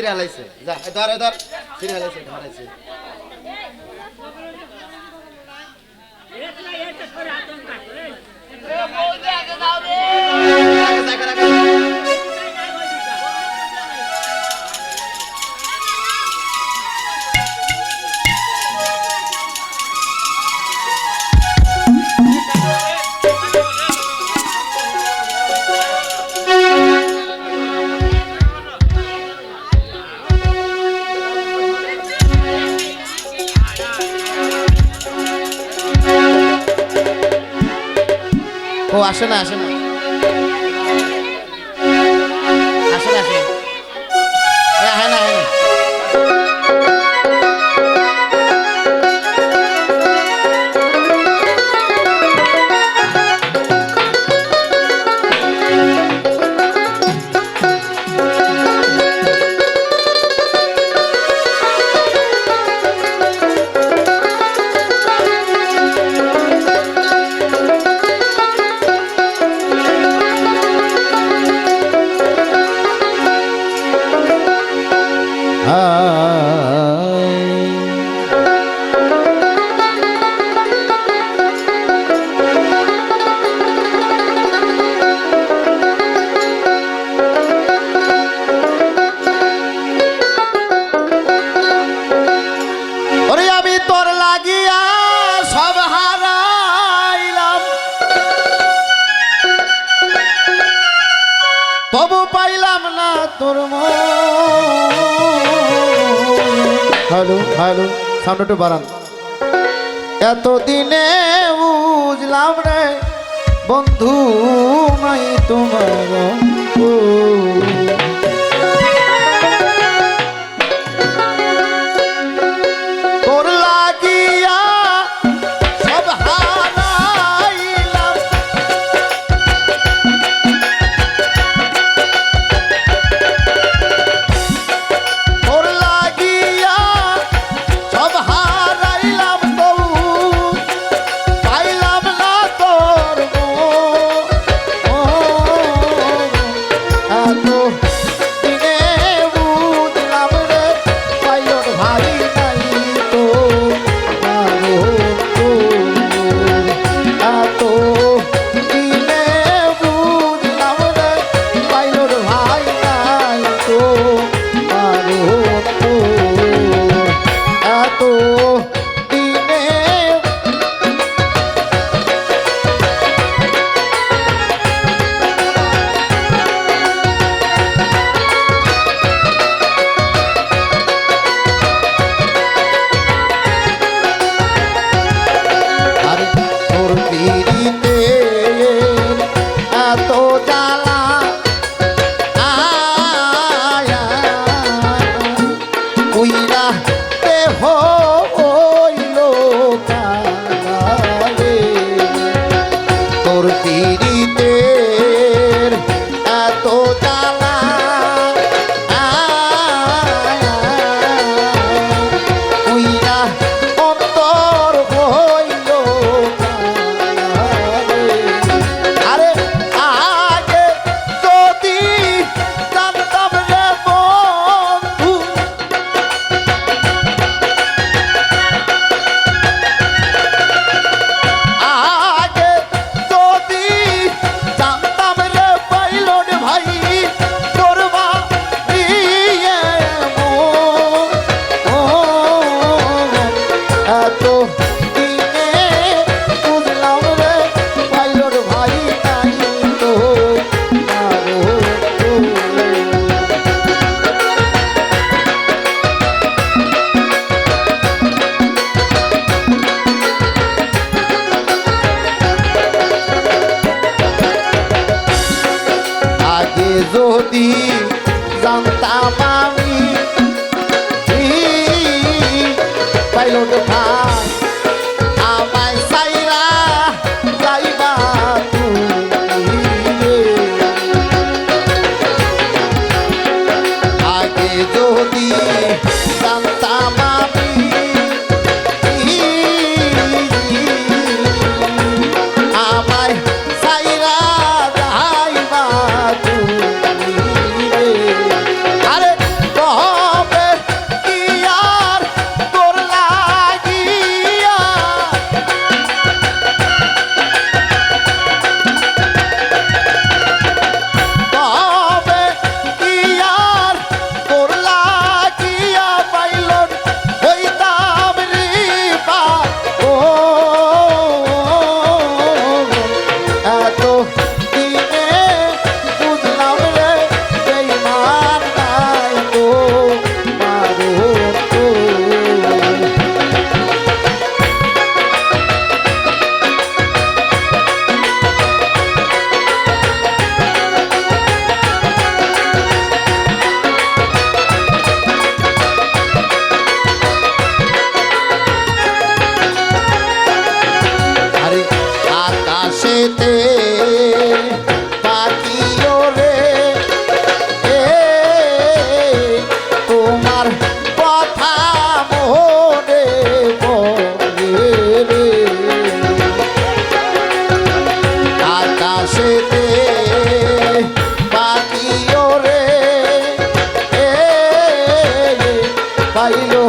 ছিঁড়ে হালাইছে যা ধর ধর ছিঁড়ে হালাইছে ধরাইছে আসে না আসে না। তবু পাইলাম না তোর হ্যালো হ্যালো সামনে একটু বাড়ান। এতদিনে বুঝলাম রে, বন্ধু নাই তোমার যদি খাইল